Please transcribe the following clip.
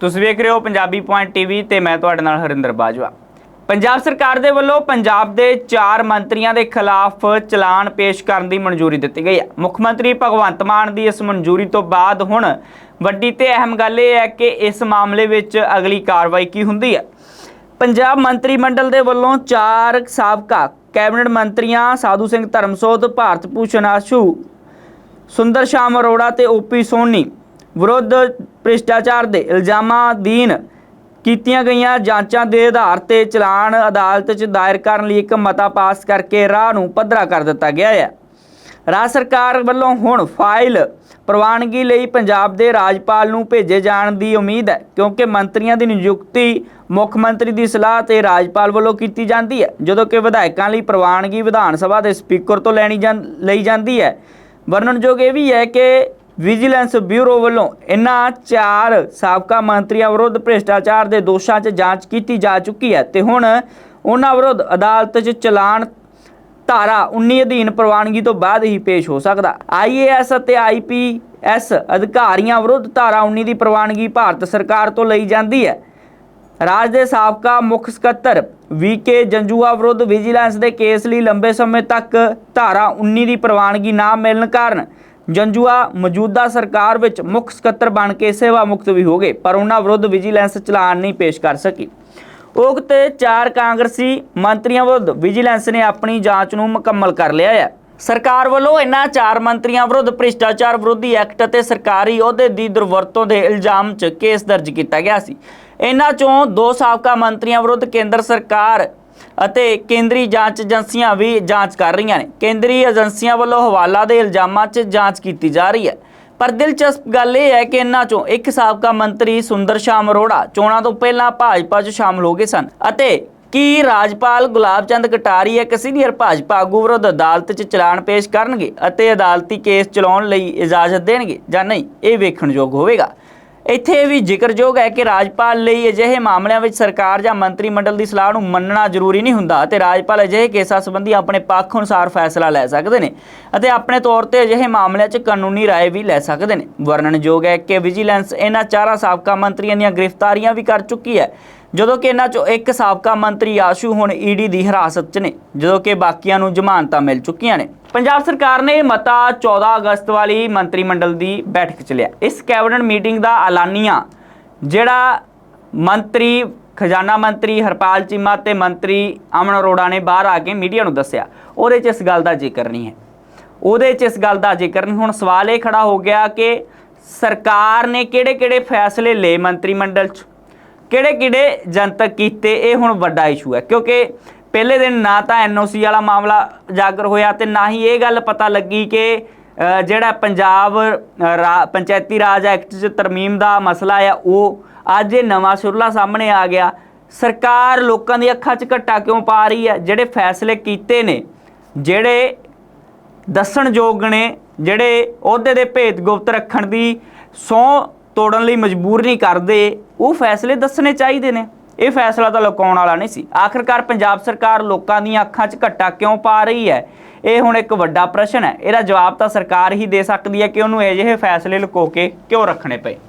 ਤੁਸੀਂ ਵੇਖ ਰਹੇ ਹੋ ਪੰਜਾਬੀ ਪੁਆਇੰਟ ਟੀਵੀ ਤੇ ਮੈਂ ਤੁਹਾਡੇ ਨਾਲ ਹਰਿੰਦਰ ਬਾਜਵਾ। ਪੰਜਾਬ ਸਰਕਾਰ ਦੇ ਵੱਲੋਂ ਪੰਜਾਬ ਦੇ ਚਾਰ ਮੰਤਰੀਆਂ ਦੇ ਖਿਲਾਫ ਚਲਾਨ ਪੇਸ਼ ਕਰਨ ਦੀ ਮਨਜ਼ੂਰੀ ਦਿੱਤੀ ਗਈ ਹੈ। ਮੁੱਖ ਮੰਤਰੀ ਭਗਵੰਤ ਮਾਨ ਦੀ ਇਸ ਮਨਜ਼ੂਰੀ ਤੋਂ ਬਾਅਦ ਹੁਣ ਵੱਡੀ ਤੇ ਅਹਿਮ ਗੱਲ ਇਹ ਹੈ ਕਿ ਇਸ ਮਾਮਲੇ ਵਿੱਚ ਅਗਲੀ ਕਾਰਵਾਈ ਕੀ ਹੁੰਦੀ ਹੈ? ਪੰਜਾਬ ਮੰਤਰੀ ਮੰਡਲ ਦੇ ਵੱਲੋਂ ਚਾਰ ਸਾਬਕਾ ਕੈਬਨਿਟ ਮੰਤਰੀਆਂ ਸਾਧੂ ਸਿੰਘ ਧਰਮਸੋਤ, ਭਾਰਤ ਭੂਸ਼ਣ ਆਸ਼ੂ, ਸੁੰਦਰ ਸ਼ਾਮ ਅਰੋੜਾ ਤੇ ਓਪੀ ਸੋਨੀ ਵਿਰੁੱਧ ਭ੍ਰਿਸ਼ਟਾਚਾਰ ਦੇ ਇਲਜ਼ਾਮਾਂ ਅਧੀਨ ਕੀਤੀਆਂ ਗਈਆਂ ਜਾਂਚਾਂ ਦੇ ਆਧਾਰ ਤੇ ਚਲਾਨ ਅਦਾਲਤ 'ਚ ਦਾਇਰ ਕਰਨ ਲਈ ਇੱਕ ਮਤਾ ਪਾਸ ਕਰਕੇ ਰਾਹ ਨੂੰ ਪੱਧਰਾ ਕਰ ਦਿੱਤਾ ਗਿਆ ਹੈ। ਰਾਜ ਸਰਕਾਰ ਵੱਲੋਂ ਹੁਣ ਫਾਈਲ ਪ੍ਰਵਾਨਗੀ ਲਈ ਪੰਜਾਬ ਦੇ ਰਾਜਪਾਲ ਨੂੰ ਭੇਜੇ ਜਾਣ ਦੀ ਉਮੀਦ ਹੈ, ਕਿਉਂਕਿ ਮੰਤਰੀਆਂ ਦੀ ਨਿਯੁਕਤੀ ਮੁੱਖ ਮੰਤਰੀ ਦੀ ਸਲਾਹ ਤੇ ਰਾਜਪਾਲ ਵੱਲੋਂ ਕੀਤੀ ਜਾਂਦੀ ਹੈ, ਜਦੋਂ ਕਿ ਵਿਧਾਇਕਾਂ ਲਈ ਪ੍ਰਵਾਨਗੀ ਵਿਧਾਨ ਸਭਾ ਦੇ ਸਪੀਕਰ ਤੋਂ ਲੈਣੀ ਜਾਂ, ਲਈ ਜਾਂਦੀ ਹੈ। ਵਰਣਨਯੋਗ ਇਹ ਵੀ ਹੈ ਕਿ ਵਿਜੀਲੈਂਸ ਬਿਊਰੋ ਵੱਲੋਂ ਇਨ੍ਹਾਂ ਚਾਰ ਸਾਬਕਾ ਮੰਤਰੀਆਂ ਵਿਰੁੱਧ ਭ੍ਰਿਸ਼ਟਾਚਾਰ ਦੇ ਦੋਸ਼ਾਂ 'ਚ ਜਾਂਚ ਕੀਤੀ ਜਾ ਚੁੱਕੀ ਹੈ ਤੇ ਹੁਣ ਉਹਨਾਂ ਵਿਰੁੱਧ ਅਦਾਲਤ 'ਚ ਚਲਾਨ ਧਾਰਾ 19 ਅਧੀਨ ਪ੍ਰਵਾਨਗੀ ਤੋਂ ਬਾਅਦ ਹੀ ਪੇਸ਼ ਹੋ ਸਕਦਾ। ਆਈਏਐਸ ਅਤੇ ਆਈਪੀਐਸ ਅਧਿਕਾਰੀਆਂ ਵਿਰੁੱਧ ਧਾਰਾ 19 ਦੀ ਪ੍ਰਵਾਨਗੀ ਭਾਰਤ ਸਰਕਾਰ ਤੋਂ ਲਈ ਜਾਂਦੀ ਹੈ। ਰਾਜ ਦੇ ਸਾਬਕਾ ਮੁੱਖ ਸਕੱਤਰ ਵੀਕੇ ਜੰਜੂਆ ਵਿਰੁੱਧ ਵਿਜੀਲੈਂਸ ਦੇ ਕੇਸ ਲਈ ਲੰਬੇ ਸਮੇਂ ਤੱਕ ਧਾਰਾ 19 ਦੀ ਪ੍ਰਵਾਨਗੀ ਨਾ ਮਿਲਣ ਕਾਰਨ ਜੰਜੂਆ ਮੌਜੂਦਾ ਸਰਕਾਰ ਵਿੱਚ ਮੁੱਖ ਸਕੱਤਰ ਬਣ ਕੇ ਸੇਵਾ ਮੁਕਤ ਵੀ ਹੋ ਗਏ, ਪਰ ਉਹਨਾਂ ਵਿਰੁੱਧ ਵਿਜੀਲੈਂਸ ਚਲਾਨ ਨਹੀਂ ਪੇਸ਼ ਕਰ ਸਕੀ। ਉਕਤ ਚਾਰ ਕਾਂਗਰਸੀ ਮੰਤਰੀਆਂ ਵਿਰੁੱਧ ਵਿਜੀਲੈਂਸ ਨੇ ਆਪਣੀ ਜਾਂਚ ਨੂੰ ਮੁਕੰਮਲ ਕਰ ਲਿਆ ਹੈ। ਸਰਕਾਰ ਵੱਲੋਂ ਇਹਨਾਂ ਚਾਰ ਮੰਤਰੀਆਂ ਵਿਰੁੱਧ ਭ੍ਰਿਸ਼ਟਾਚਾਰ ਵਿਰੋਧੀ ਐਕਟ ਅਤੇ ਸਰਕਾਰੀ ਅਹੁਦੇ ਦੀ ਦੁਰਵਰਤੋਂ ਦੇ ਇਲਜ਼ਾਮ 'ਚ ਕੇਸ ਦਰਜ ਕੀਤਾ ਗਿਆ ਸੀ। ਇਹਨਾਂ ਚੋਂ ਦੋ ਸਾਬਕਾ ਮੰਤਰੀਆਂ ਵਿਰੁੱਧ ਕੇਂਦਰ ਸਰਕਾਰ ਅਤੇ ਕੇਂਦਰੀ ਜਾਂਚ ਏਜੰਸੀਆਂ ਵੀ ਜਾਂਚ ਕਰ ਰਹੀਆਂ ਨੇ। ਕੇਂਦਰੀ ਏਜੰਸੀਆਂ ਵੱਲੋਂ ਹਵਾਲਾ ਦੇ ਇਲਜ਼ਾਮਾਂ 'ਚ ਜਾਂਚ ਕੀਤੀ ਜਾ ਰਹੀ ਹੈ। ਪਰ ਦਿਲਚਸਪ ਗੱਲ ਇਹ ਹੈ ਕਿ ਇਨ੍ਹਾਂ ਚੋਂ ਇੱਕ ਸਾਬਕਾ ਮੰਤਰੀ ਸੁੰਦਰ ਸ਼ਾਮ ਅਰੋੜਾ, ਚੋਣਾਂ ਤੋਂ ਪਹਿਲਾਂ ਭਾਜਪਾ 'ਚ ਸ਼ਾਮਲ ਹੋ ਗਏ ਸਨ ਅਤੇ ਕੀ ਰਾਜਪਾਲ ਗੁਲਾਬ ਚੰਦ ਕਟਾਰੀ ਇੱਕ ਸੀਨੀਅਰ ਭਾਜਪਾ ਆਗੂ ਵਿਰੁੱਧ ਅਦਾਲਤ 'ਚ ਚਲਾਨ ਪੇਸ਼ ਕਰਨਗੇ ਅਤੇ ਅਦਾਲਤੀ ਕੇਸ ਚਲਾਉਣ ਲਈ ਇਜਾਜ਼ਤ ਦੇਣਗੇ ਜਾਂ ਨਹੀਂ, ਇਹ ਵੇਖਣਯੋਗ ਹੋਵੇਗਾ। ਇੱਥੇ ਇਹ ਵੀ ਜ਼ਿਕਰਯੋਗ ਹੈ ਕਿ ਰਾਜਪਾਲ ਲਈ ਅਜਿਹੇ ਮਾਮਲਿਆਂ ਵਿੱਚ ਸਰਕਾਰ ਜਾਂ ਮੰਤਰੀ ਮੰਡਲ ਦੀ ਸਲਾਹ ਨੂੰ ਮੰਨਣਾ ਜ਼ਰੂਰੀ ਨਹੀਂ ਹੁੰਦਾ ਅਤੇ ਰਾਜਪਾਲ ਅਜਿਹੇ ਕੇਸਾਂ ਸੰਬੰਧੀ ਆਪਣੇ ਪੱਖ ਅਨੁਸਾਰ ਫੈਸਲਾ ਲੈ ਸਕਦੇ ਨੇ ਅਤੇ ਆਪਣੇ ਤੌਰ ਤੇ ਅਜਿਹੇ ਮਾਮਲਿਆਂ 'ਚ ਕਾਨੂੰਨੀ ਰਾਏ ਵੀ ਲੈ ਸਕਦੇ ਨੇ। ਵਰਣਨਯੋਗ ਹੈ ਕਿ ਵਿਜੀਲੈਂਸ ਇਹਨਾਂ ਚਾਰਾਂ ਸਾਬਕਾ ਮੰਤਰੀਆਂ ਦੀਆਂ ਗ੍ਰਿਫਤਾਰੀਆਂ ਵੀ ਕਰ ਚੁੱਕੀ ਹੈ ਜਦੋਂ ਕਿ ਇਹਨਾਂ 'ਚੋਂ ਇੱਕ ਸਾਬਕਾ ਮੰਤਰੀ ਆਸ਼ੂ ਹੁਣ ਈਡੀ ਦੀ ਹਿਰਾਸਤ 'ਚ ਨੇ, ਜਦੋਂ ਕਿ ਬਾਕੀਆਂ ਨੂੰ ਜ਼ਮਾਨਤਾਂ ਮਿਲ ਚੁੱਕੀਆਂ ਨੇ। ਪੰਜਾਬ ਸਰਕਾਰ ਨੇ ਮਤਾ 14 ਅਗਸਤ ਵਾਲੀ ਮੰਤਰੀ ਮੰਡਲ ਦੀ ਬੈਠਕ 'ਚ ਲਿਆ। ਇਸ ਕੈਬਨਿਟ ਮੀਟਿੰਗ ਦਾ ਐਲਾਨੀਆ ਜਿਹੜਾ ਮੰਤਰੀ, ਖਜ਼ਾਨਾ ਮੰਤਰੀ ਹਰਪਾਲ ਚੀਮਾ ਤੇ ਮੰਤਰੀ ਅਮਨ ਅਰੋੜਾ ਨੇ ਬਾਹਰ ਆ ਕੇ ਮੀਡੀਆ ਨੂੰ ਦੱਸਿਆ। ਉਹਦੇ 'ਚ ਇਸ ਗੱਲ ਦਾ ਜ਼ਿਕਰ ਨਹੀਂ ਹੈ। ਉਹਦੇ 'ਚ ਇਸ ਗੱਲ ਦਾ ਜ਼ਿਕਰ ਨਹੀਂ। ਹੁਣ ਸਵਾਲ ਇਹ ਖੜਾ ਹੋ ਗਿਆ ਕਿ ਸਰਕਾਰ ਨੇ ਕਿਹੜੇ-ਕਿਹੜੇ ਫੈਸਲੇ ਲਏ ਮੰਤਰੀ ਮੰਡਲ 'ਚ? ਕਿਹੜੇ-ਕਿਹੜੇ ਜਨਤਕ ਕੀਤੇ ਇਹ ਹੁਣ ਵੱਡਾ ਇਸ਼ੂ ਹੈ, ਕਿਉਂਕਿ ਪਹਿਲੇ ਦਿਨ ਨਾ ਤਾਂ ਐਨਓਸੀ ਵਾਲਾ ਮਾਮਲਾ ਉਜਾਗਰ ਹੋਇਆ ਤੇ ਨਾ ਹੀ ਇਹ ਗੱਲ ਪਤਾ ਲੱਗੀ ਕਿ ਜਿਹੜਾ ਪੰਜਾਬ ਰਾ- ਪੰਚਾਇਤੀ ਰਾਜ ਐਕਟ 'ਚ ਤਰਮੀਮ ਦਾ ਮਸਲਾ ਆ, ਉਹ ਅੱਜ ਇਹ ਨਵਾਂ ਸੁਰਲਾ ਸਾਹਮਣੇ ਆ ਗਿਆ। ਸਰਕਾਰ ਲੋਕਾਂ ਦੀ ਅੱਖਾਂ 'ਚ ਘੱਟਾ ਕਿਉਂ ਪਾ ਰਹੀ ਹੈ? ਜਿਹੜੇ ਫੈਸਲੇ ਕੀਤੇ ਨੇ, ਜਿਹੜੇ ਦੱਸਣਯੋਗ ਨੇ, ਜਿਹੜੇ ਅਹੁਦੇ ਦੇ ਭੇਦ ਗੁਪਤ ਰੱਖਣ ਦੀ ਸਹੁੰ ਤੋੜਨ ਲਈ ਮਜਬੂਰ ਨਹੀਂ ਕਰਦੇ, ਉਹ ਫੈਸਲੇ ਦੱਸਣੇ ਚਾਹੀਦੇ ਨੇ। ਇਹ ਫੈਸਲਾ ਤਾਂ ਲੁਕਾਉਣ ਵਾਲਾ ਨਹੀਂ ਸੀ। ਆਖਰਕਾਰ ਪੰਜਾਬ ਸਰਕਾਰ ਲੋਕਾਂ ਦੀਆਂ ਅੱਖਾਂ 'ਚ ਘੱਟਾ ਕਿਉਂ ਪਾ ਰਹੀ ਹੈ? ਇਹ ਹੁਣ ਇੱਕ ਵੱਡਾ ਪ੍ਰਸ਼ਨ ਹੈ। ਇਹਦਾ ਜਵਾਬ ਤਾਂ ਸਰਕਾਰ ਹੀ ਦੇ ਸਕਦੀ ਹੈ ਕਿ ਉਹਨੂੰ ਅਜਿਹੇ ਫੈਸਲੇ ਲੁਕੋ ਕੇ ਕਿਉਂ ਰੱਖਣੇ ਪਏ?